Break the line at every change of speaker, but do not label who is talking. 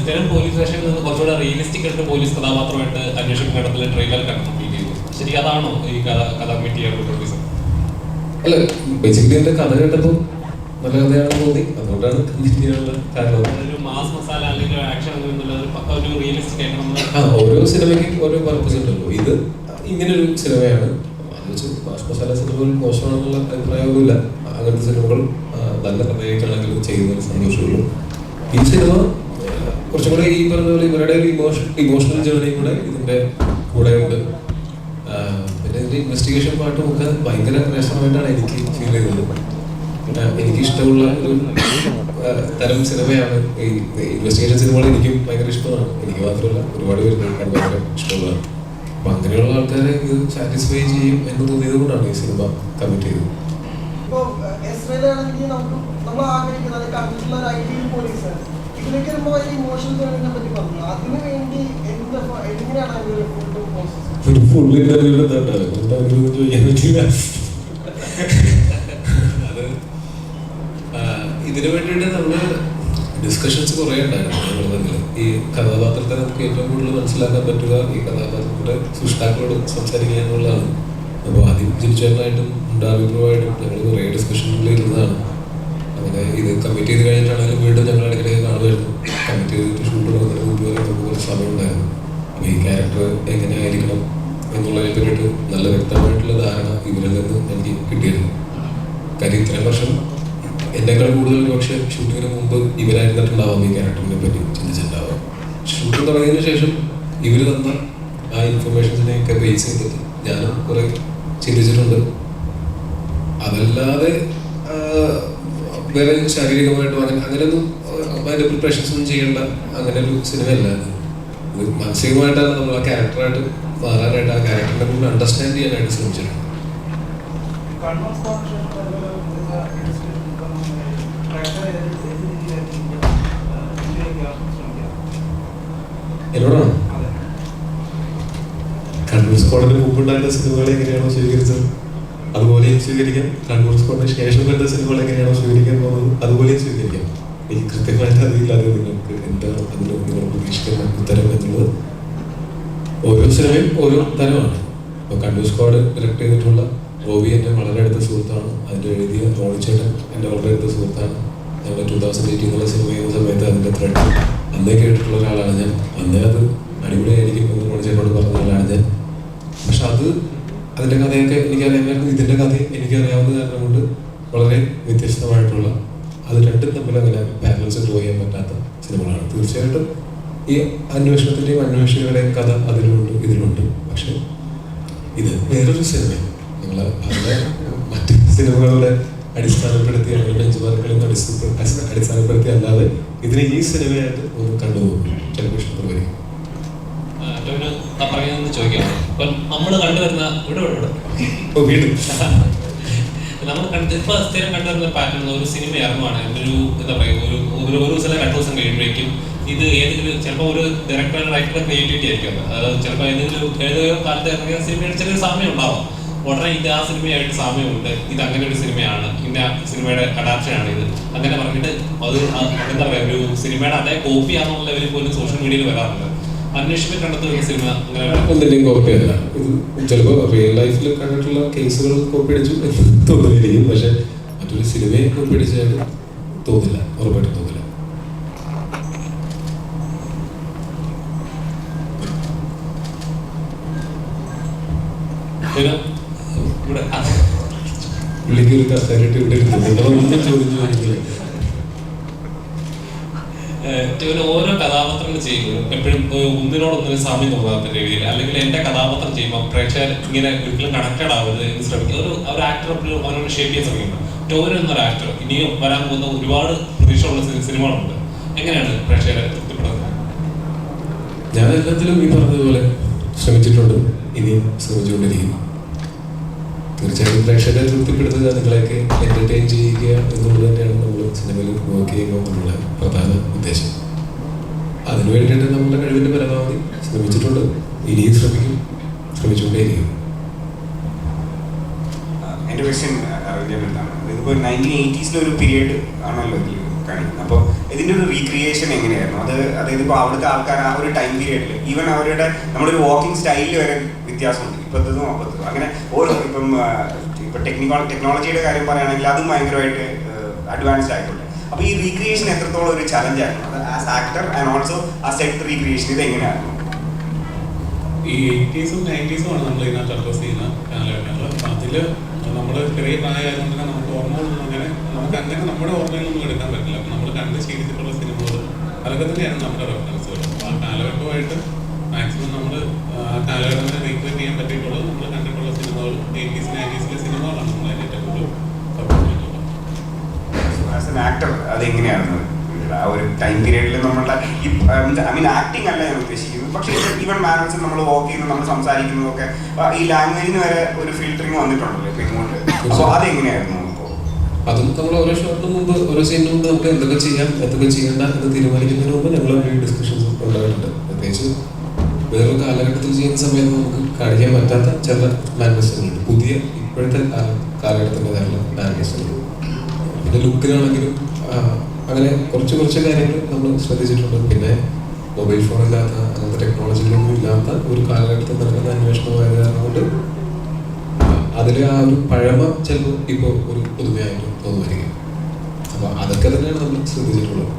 സ്ഥിരം പോലീസ് സ്റ്റേഷനിൽ നിന്ന് കുറച്ചുകൂടെ റിയലിസ്റ്റിക് ആയിട്ട് പോലീസ് കഥാപാത്രമായിട്ട് അന്വേഷിക്കുന്ന ഘട്ടത്തിൽ ട്രെയിലർ ശരി ചെയ്തു. അതാണോ ഈ കഥ കഥ മീറ്റ് ചെയ്യാനുള്ള
അല്ല ബേസിക്കലി എന്റെ കഥ കേട്ടപ്പോൾ നല്ല കഥയാണെന്ന് തോന്നി. അതുകൊണ്ടാണ് കമ്മിറ്റ് ചെയ്യാനുള്ള കാരണം
ഒരു മാസ് മസാല അല്ലെങ്കിൽ ആക്ഷൻ ഒരു റിയലിസ്റ്റിക് ആയിട്ട് നമ്മൾ
ഓരോ സിനിമയ്ക്കും ഓരോ പർപ്പസ് ഉണ്ടല്ലോ. ഇത് ഇങ്ങനൊരു സിനിമയാണ് മാസ് മസാല സിനിമകൾ മോശമാണെന്നുള്ള അഭിപ്രായമൊന്നുമില്ല. അങ്ങനത്തെ സിനിമകൾ നല്ല കഥയായിട്ടാണെങ്കിലും ചെയ്യുന്നതിൽ സന്തോഷമുള്ളൂ. ഈ സിനിമ കുറച്ചും കൂടെ ഈ പറഞ്ഞ പോലെ ഇവരുടെ ഒരു ഇമോഷൻ ഇമോഷണൽ ജേർണിയും കൂടെ ഇതിന്റെ കൂടെ ഉണ്ട്. പിന്നെ ഇതിന്റെ ഇൻവെസ്റ്റിഗേഷൻ പാട്ടും ഒക്കെ ഭയങ്കര രസമായിട്ടാണ് എനിക്ക് ഫീൽ ചെയ്തത്. എനിക്ക് ഇഷ്ടമുള്ള ഒരു തരം സിനിമയാണ് ഈ ഇൻവെസ്റ്റിഗേഷൻ സിനിമകൾ എനിക്കും ഭയങ്കര ഇഷ്ടമാണ്. എനിക്ക് മാത്രമല്ല ഒരുപാട് പേർക്ക് ഭയങ്കര ഇഷ്ടമുള്ളതാണ്. അപ്പൊ അങ്ങനെയുള്ള ആൾക്കാരെ ഇത് സാറ്റിസ്ഫൈ ചെയ്യും എന്ന് തോന്നിയത് കൊണ്ടാണ് ഈ സിനിമ കമ്മിറ്റ് ചെയ്തത്.
നമ്മൾ ആഗ്രഹിക്കുന്നത് കണ്ടിട്ടുള്ള ഒരു ഐഡിയൽ പോലീസ് ഇതിലേക്ക് വരുമ്പോൾ ഈ മോഷൻ ചെയ്യുന്നതിനെ പറ്റി പറഞ്ഞു. അതിനു വേണ്ടി എന്താ എങ്ങനെയാണ് അതിന്റെ
ഫുൾ ആ, ഇതിനു വേണ്ടിയിട്ട് നമ്മൾ ഡിസ്കഷൻസ് കുറേ ഉണ്ടായിരുന്നു ഈ കഥാപാത്രത്തെ നമുക്ക് ഏറ്റവും കൂടുതൽ മനസ്സിലാക്കാൻ പറ്റുക ഈ കഥാപാത്രത്തിന്റെ സൃഷ്ടാക്കളോട് സംസാരിക്കുക എന്നുള്ളതാണ്. അപ്പോൾ ആദ്യം ജിൽച്ചേട്ടനായിട്ടും ഉണ്ടാവിപ്രമായിട്ടും ഞങ്ങൾ കുറേ ഡിസ്കഷനിൽ ഇരുന്നതാണ്. ഇത് കമ്മിറ്റ് ചെയ്ത് കഴിഞ്ഞിട്ടാണെങ്കിലും വീണ്ടും ഞങ്ങൾ ഇടയ്ക്കിടയ്ക്ക് കാണുമായിരുന്നു. കമ്മിറ്റ് ചെയ്തിട്ട് ഷൂട്ട് തുടങ്ങുന്നതിന് മുമ്പ് വരെ നമുക്ക് കുറച്ച് സമയം ഉണ്ടായിരുന്നു. അപ്പോൾ ഈ ക്യാരക്ടർ എങ്ങനെയായിരിക്കണം എന്നുള്ളതിനെ പറ്റിയിട്ട് നല്ല വ്യക്തമായിട്ടുള്ള ധാരണ ഇവരിൽ നിന്ന് എനിക്ക് കിട്ടിയിരുന്നു. കാര്യം ഇത്രയും വർഷം എന്നെക്കാൾ കൂടുതൽ പക്ഷെ ഷൂട്ടിങ്ങിന് മുമ്പ് ഇവരായിരുന്നിട്ടുണ്ടാവാം ഈ ക്യാരക്ടറിനെ പറ്റി ചിന്തിച്ചിട്ടുണ്ടാവാം. ഷൂട്ടിംഗ് തുടങ്ങിയതിന് ശേഷം ഇവർ തന്ന ആ ഇൻഫർമേഷൻസിനെയൊക്കെ ബേസ് ചെയ്തിട്ട് ഞാനും കുറെ ചിന്തിച്ചിട്ടുണ്ട്. അതല്ലാതെ വേറെ ശാരീരികമായിട്ടും അങ്ങനെ അങ്ങനെയൊന്നും അതിന്റെ പ്രിപ്പറേഷൻസ് ഒന്നും ചെയ്യേണ്ട അങ്ങനെ ഒരു സിനിമയല്ല മാനസികമായിട്ടാണ് നമ്മൾ ആ ക്യാരക്ടറായിട്ട് മാറാനായിട്ട് ആ ക്യാരക്ടറിനെ കൂടി അണ്ടർസ്റ്റാൻഡ് ചെയ്യാനായിട്ട് ശ്രമിച്ചിട്ടുണ്ട് എന്നോടാണ്? കണ്ണൂർ സ്ക്വാഡിന് മുമ്പുണ്ടായിരുന്ന സിനിമകളെ എങ്ങനെയാണോ സ്വീകരിച്ചത്? അതുപോലെയും സ്വീകരിക്കാം. കണ്ണൂർ സ്ക്വാഡിന് ശേഷം കണ്ട സിനിമകൾ എങ്ങനെയാണോ സ്വീകരിക്കാൻ പോകുന്നത് അതുപോലെയും സ്വീകരിക്കാം. എനിക്ക് കൃത്യമായിട്ട് അറിയില്ലാതെ നിങ്ങൾക്ക് എന്താണ് അതിന് നിങ്ങൾ പ്രതീക്ഷിക്കുന്ന ഉത്തരം എന്നുള്ളത് ഓരോ സിനിമയും ഓരോ തരമാണ്. ഇപ്പോൾ കണ്ണൂർ സ്ക്വാഡ് ഡയറക്ട് ചെയ്തിട്ടുള്ള റോബി എന്റെ വളരെ അടുത്ത സുഹൃത്താണ്. അതിന്റെ എഴുതിയ റോണിച്ചേട്ടൻ എന്റെ വളരെ അടുത്ത സുഹൃത്താണ്. ഞങ്ങൾ ടൂ തൗസൻഡ് എയ്റ്റീൻ എന്നുള്ള സിനിമ ചെയ്യുന്ന സമയത്ത് അതിന്റെ ത്രെഡ് അന്നേ കേട്ടിട്ടുള്ള ഒരാളാണ് ഞാൻ. അന്നേ അത് അടിപൊളിയായിരിക്കും എന്ന് റോണിച്ചേട്ടനോട് പറഞ്ഞ ഒരാളാണ് ഞാൻ. പക്ഷെ അത് അതിന്റെ കഥയൊക്കെ എനിക്കറിയാമായിരുന്നു. ഇതിന്റെ കഥയും എനിക്കറിയാവുന്ന കാരണം കൊണ്ട് വളരെ വ്യത്യസ്തമായിട്ടുള്ള അത് രണ്ടും തമ്മിൽ അങ്ങനെ ബാലൻസ് ഡ്രോ ചെയ്യാൻ പറ്റാത്ത സിനിമകളാണ്. തീർച്ചയായിട്ടും ഈ അന്വേഷണത്തിന്റെയും അന്വേഷകരുടെയും കഥ അതിലുണ്ട് ഇതിലുണ്ട്. പക്ഷെ ഇത് വേറൊരു സിനിമയാണ്. നിങ്ങൾ അവരുടെ മറ്റ് സിനിമകളുടെ അടിസ്ഥാനപ്പെടുത്തി അല്ലെങ്കിൽ ബെഞ്ച് മാർക്കുകളിൽ അടിസ്ഥാനപ്പെടുത്തി അല്ലാതെ ഇതിന് ഈ സിനിമയായിട്ട് ഒന്ന് കണ്ടുപോകും ചിലപ്പോൾ ഇഷ്ടപ്പെടുമായിരിക്കും
ടോവിന് പറയുന്നത് ചോദിക്കാം. ഇപ്പൊ നമ്മൾ കണ്ടുവരുന്ന ഇവിടെ ഇവിടെ
വീണ്ടും.
നമ്മൾ കണ്ട് ഇപ്പൊ സ്ഥിരം കണ്ടുവരുന്ന പാറ്റേൺ ഒരു സിനിമ ഇറങ്ങുവാണ്. ഒരു എന്താ പറയുക ഒരു ഒരു ഒരു ദിവസം രണ്ടു ദിവസം കഴിയുമ്പോഴേക്കും ഇത് ഏതെങ്കിലും ചിലപ്പോൾ ഒരു ഡയറക്ടർ റൈറ്ററുടെ ക്രിയേറ്റിവിറ്റി ആയിരിക്കും അത്. ചിലപ്പോൾ ഏതെങ്കിലും ഏതെങ്കിലും കാലത്ത് ഇറങ്ങിയ സിനിമയുടെ ചെറിയൊരു സാമ്യം ഉണ്ടാവും. ഉടനെ ഇത് ആ സിനിമയായിട്ട് സാമ്യമുണ്ട്. ഇത് അങ്ങനെ ഒരു സിനിമയാണ് ഇന്ന സിനിമയുടെ അഡാപ്ഷൻ ആണ് ഇത്. അങ്ങനെ പറഞ്ഞിട്ട് അത് എന്താ പറയുക ഒരു സിനിമയുടെ അതേ കോപ്പി ആണെന്നുള്ള ലെവലിൽ പോലും സോഷ്യൽ മീഡിയയിൽ വരാറുണ്ട്. അന്വേഷിപ്പിൽ കണ്ടെത്തുന്ന സിനിമ.
ഒന്നിന്റെയും കോപ്പി അല്ല. ഇത് ചിലപ്പോൾ റിയൽ ലൈഫിൽ കണ്ടിട്ടുള്ള കേസുകൾ കോപ്പി അടിച്ചു തോന്നിയിരിക്കും പക്ഷെ മറ്റൊരു സിനിമയെ കോപ്പി അടിച്ചായിട്ട് തോന്നില്ല. ഉറപ്പായിട്ടും തോന്നില്ല.
ഇവിടെ
പുള്ളിക്ക് ഒരു കസേരയിട്ട് ഇവിടെ ഇരുന്നു. നിങ്ങളൊന്നും ചോദിച്ചു ചോദിക്കില്ല
ഓരോ കഥാപാത്രങ്ങൾ ചെയ്യുമ്പോഴും എപ്പോഴും ഒന്നിനോടൊന്നിന് സാമ്യം തോന്നാത്ത രീതിയിൽ അല്ലെങ്കിൽ എന്റെ കഥാപാത്രം ചെയ്യുമ്പോൾ പ്രേക്ഷകർ ഇങ്ങനെ ഒരിക്കലും കണക്റ്റഡ് ആവരുത് എന്ന് ശ്രമിക്കുക ഒരു ഒരു ആക്ടർ എപ്പോഴും അവനോട് ഷേപ്പ് ചെയ്യാൻ ശ്രമിക്കണം ടോവിൻ എന്നൊരു ആക്ടർ ഇനിയും വരാൻ പോകുന്ന ഒരുപാട് പ്രതീക്ഷയുള്ള സിനിമകളുണ്ട്. എങ്ങനെയാണ് പ്രേക്ഷകരെ തൃപ്തിപ്പെടുന്നത്
ഞാൻ എല്ലാത്തിലും ഈ പറഞ്ഞതുപോലെ ശ്രമിച്ചിട്ടുണ്ട്. ഇനിയും ശ്രമിച്ചുകൊണ്ടിരിക്കും തീർച്ചയായിട്ടും പ്രേക്ഷകരെ തൃപ്തിപ്പെടുത്തുക നിങ്ങളെയൊക്കെ എന്റർടൈൻ ചെയ്യുക എന്നുള്ളത് തന്നെയാണ് സിനിമയിൽ വർക്ക് ചെയ്യുമ്പോൾ നമ്മുടെ പ്രധാന ഉദ്ദേശം. അതിനു വേണ്ടിയിട്ട് നമ്മുടെ കഴിവിന്റെ പരമാവധി ശ്രമിച്ചിട്ടുണ്ട്. ഇനിയും ശ്രമിക്കും. ശ്രമിച്ചുകൊണ്ടേയിരിക്കും.
എന്റെ ക്വസ്റ്റ്യൻ ഇതിപ്പോൾ നയന്റീൻ എയ്റ്റീസിലെ ഒരു പീരീഡ് ആണല്ലോ ഇതിൽ അപ്പോൾ ഇതിന്റെ ഒരു റീക്രിയേഷൻ എങ്ങനെയായിരുന്നു? അത് അതായത് ഇപ്പോൾ അവിടുത്തെ ആൾക്കാർ ആ ഒരു ടൈം പീരീഡിൽ ഈവൻ അവരുടെ നമ്മളൊരു വാക്കിംഗ് സ്റ്റൈലിൽ വരെ വ്യത്യാസമുണ്ട്. ഇപ്പോഴത്തതും അപ്പോഴത്തതും അങ്ങനെ ഓരോ ഇപ്പം ഇപ്പം ടെക്നിക്കോ ടെക്നോളജിയുടെ കാര്യം പറയുകയാണെങ്കിൽ അതും ഭയങ്കരമായിട്ട് അഡ്വാൻസ്ഡ് ആയിട്ടുണ്ട് അപ്പോൾ ഈ റീക്രിയേഷൻ എത്രത്തോളം ഒരു ചലഞ്ച് ആയിരുന്നു? ആസ് ആക്ടർ ആൻഡ് ഓൾസോ ആ സെറ്റ് റീക്രിയേഷൻ ഇത് എങ്ങനെയായിരുന്നു
ഈ എയ്റ്റീസും നയന്റീസും ആണ് നമ്മൾ ഇതിനകത്ത് അഡ്രസ് ചെയ്യുന്ന കാലഘട്ടങ്ങൾ അതിൽ നമ്മൾ ചെറിയ പ്രായമായതുകൊണ്ട് തന്നെ നമുക്ക് ഓർമ്മകളൊന്നും അങ്ങനെ നമുക്ക് അങ്ങനെ നമ്മുടെ ഓർമ്മകളൊന്നും എടുക്കാൻ പറ്റില്ല. അപ്പം നമ്മൾ കണ്ട് ശീലിച്ചിട്ടുള്ള സിനിമകൾ അതൊക്കെ തന്നെയാണ് നമ്മുടെ റെഫറൻസുകൾ അപ്പോൾ ആ കാലഘട്ടമായിട്ട് മാക്സിമം നമ്മൾ ആ കാലഘട്ടത്തിനെ റീക്രിയേറ്റ് ചെയ്യാൻ പറ്റിയിട്ടുള്ളത് നമ്മൾ കണ്ടിട്ടുള്ള സിനിമകൾ എയ്റ്റീസ് നയന്റീസിലെ സിനിമകളാണ് നമ്മൾ അതിനെ ഏറ്റവും കൂടുതൽ സപ്പോർട്ട് ചെയ്തിട്ടുള്ളത്
ആസ് എൻ ആക്ടർ അത് എങ്ങനെയായിരുന്നു ആ ഒരു ടൈം പീരീഡിൽ നമ്മളുടെ ഈ ഐ മീൻ ആക്ടിങ് അല്ല ഞാൻ ഉദ്ദേശിക്കുന്നത്. പക്ഷേ ഈവൻ മാനേഴ്സ് നമ്മൾ വോക്ക് ചെയ്യുന്നു നമ്മൾ സംസാരിക്കുന്നതൊക്കെ ഈ ലാംഗ്വേജിന് വരെ ഒരു ഫിൽറ്ററിങ് വന്നിട്ടുണ്ടല്ലോ ഇപ്പൊ ഇങ്ങോട്ട്. അപ്പോൾ അതെങ്ങനെയായിരുന്നു
അതും നമ്മൾ ഓരോ ഷോട്ടിന് മുമ്പ് ഓരോ സീനിന് മുമ്പ് നമുക്ക് എന്തൊക്കെ ചെയ്യാം എന്തൊക്കെ ചെയ്യേണ്ട എന്ന് തീരുമാനിക്കുന്നതിന് മുമ്പ് ഞങ്ങൾ ഡിസ്കഷൻസ് ഉണ്ടായിട്ടുണ്ട്. പ്രത്യേകിച്ച് വേറൊരു കാലഘട്ടത്തിൽ ചെയ്യുന്ന സമയത്ത് നമുക്ക് കാണിക്കാൻ പറ്റാത്ത ചില മാനേഴ്സുകളുണ്ട് പുതിയ ഇപ്പോഴത്തെ കാലഘട്ടത്തിന്റെ കാലഘട്ടത്തിന്റെതായുള്ള മാനേഴ്സുകൾ പിന്നെ ലുക്കിലാണെങ്കിലും അങ്ങനെ കുറച്ച് കുറച്ച് കാര്യങ്ങൾ നമ്മൾ ശ്രദ്ധിച്ചിട്ടുണ്ട്. പിന്നെ മൊബൈൽ ഫോൺ ഇല്ലാത്ത അങ്ങനത്തെ ഇല്ലാത്ത ഒരു കാലഘട്ടത്തിൽ നടക്കുന്ന അന്വേഷണമായത് കാരണം കൊണ്ട് അതിൽ ആ ഒരു പഴമ ചിലപ്പോൾ ഇപ്പോൾ ഒരു പുതുമയായിട്ട് തോന്നുമായിരിക്കും അപ്പോൾ അതൊക്കെ തന്നെയാണ് നമ്മൾ ശ്രദ്ധിച്ചിട്ടുള്ളത്.